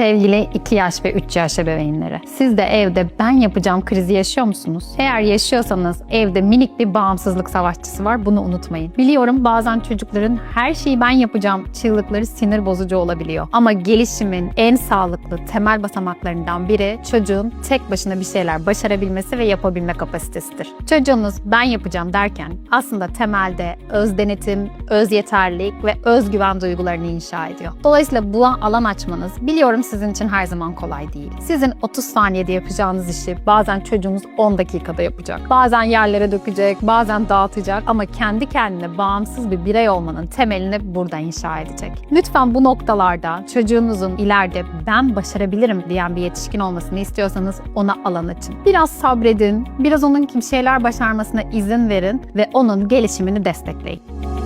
Sevgili 2 yaş ve 3 yaş ebeveynleri, siz de evde ben yapacağım krizi yaşıyor musunuz? Eğer yaşıyorsanız evde minik bir bağımsızlık savaşçısı var bunu unutmayın. Biliyorum bazen çocukların her şeyi ben yapacağım çığlıkları sinir bozucu olabiliyor. Ama gelişimin en sağlıklı temel basamaklarından biri çocuğun tek başına bir şeyler başarabilmesi ve yapabilme kapasitesidir. Çocuğunuz ben yapacağım derken aslında temelde öz denetim, öz yeterlilik ve özgüven duygularını inşa ediyor. Dolayısıyla bu alan açmanız biliyorum sizin için her zaman kolay değil. Sizin 30 saniyede yapacağınız işi bazen çocuğunuz 10 dakikada yapacak. Bazen yerlere dökecek, bazen dağıtacak ama kendi kendine bağımsız bir birey olmanın temelini burada inşa edecek. Lütfen bu noktalarda çocuğunuzun ileride ben başarabilirim diyen bir yetişkin olmasını istiyorsanız ona alan açın. Biraz sabredin, biraz onun bir şeyler başarmasına izin verin ve onun gelişimini destekleyin.